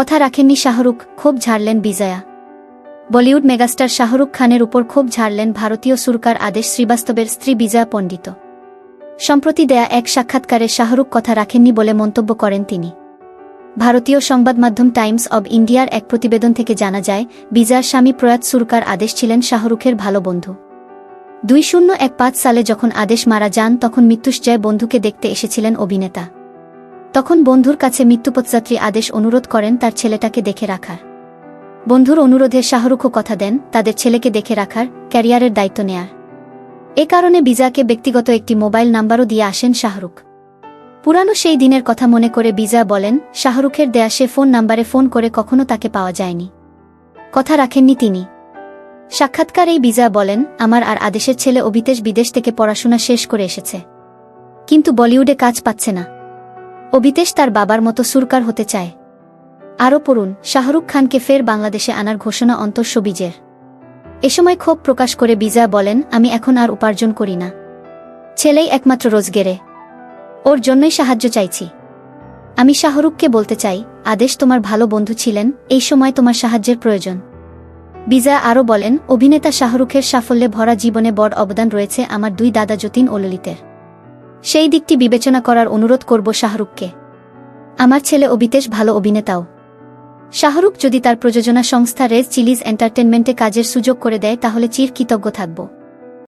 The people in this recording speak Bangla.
কথা রাখেননি শাহরুখ, ক্ষোভ ঝাড়লেন বিজয়া। বলিউড মেগাস্টার শাহরুখ খানের উপর ক্ষোভ ঝাড়লেন ভারতীয় সুরকার আদেশ শ্রীবাস্তবের স্ত্রী বিজয়া পণ্ডিত। সম্প্রতি দেয়া এক সাক্ষাৎকারে শাহরুখ কথা রাখেননি বলে মন্তব্য করেন তিনি। ভারতীয় সংবাদ মাধ্যম টাইমস অব ইন্ডিয়ার এক প্রতিবেদন থেকে জানা যায়, বিজয়ার স্বামী প্রয়াত সুরকার আদেশ ছিলেন শাহরুখের ভালো বন্ধু। দুই শূন্য এক পাঁচ সালে যখন আদেশ মারা যান, তখন মৃত্যুঞ্জয় বন্ধুকে দেখতে এসেছিলেন অভিনেতা। তখন বন্ধুর কাছে মৃত্যুপথযাত্রী আদেশ অনুরোধ করেন তার ছেলেটাকে দেখে রাখার। বন্ধুর অনুরোধে শাহরুখও কথা দেন, তাদের ছেলেকে দেখে রাখার, ক্যারিয়ারের দায়িত্ব নেয়ার। এ কারণে বিজাকে ব্যক্তিগত একটি মোবাইল নাম্বারও দিয়ে আসেন শাহরুখ। পুরানো সেই দিনের কথা মনে করে বিজা বলেন, শাহরুখের দেয়া সে ফোন নাম্বারে ফোন করে কখনো তাকে পাওয়া যায়নি। কথা রাখেননি তিনি। সাক্ষাৎকারেই বিজা বলেন, আমার আর আদেশের ছেলে অভিতেশ বিদেশ থেকে পড়াশোনা শেষ করে এসেছে। কিন্তু বলিউডে কাজ পাচ্ছে না। অভিতেশ তার বাবার মতো সুরকার হতে চায়। আরও পড়ুন, শাহরুখ খানকে ফের বাংলাদেশে আনার ঘোষণা অন্তঃসবীজের। এ সময় ক্ষোভ প্রকাশ করে বিজা বলেন, আমি এখন আর উপার্জন করি না। ছেলেই একমাত্র রোজগেরে। ওর জন্যই সাহায্য চাইছি। আমি শাহরুখকে বলতে চাই, আদেশ তোমার ভালো বন্ধু ছিলেন, এই সময় তোমার সাহায্যের প্রয়োজন। বিজা আরও বলেন, অভিনেতা শাহরুখের সাফল্যে ভরা জীবনে বড় অবদান রয়েছে আমার দুই দাদা যতীন ও ললিতের। সেই দিকটি বিবেচনা করার অনুরোধ করব শাহরুখকে। আমার ছেলে অবিতেশ ভালো অভিনেতাও। শাহরুখ যদি তার প্রযোজনা সংস্থা রেজ চিলিজ এন্টারটেনমেন্টে কাজের সুযোগ করে দেয়, তাহলে চির কৃতজ্ঞ থাকব।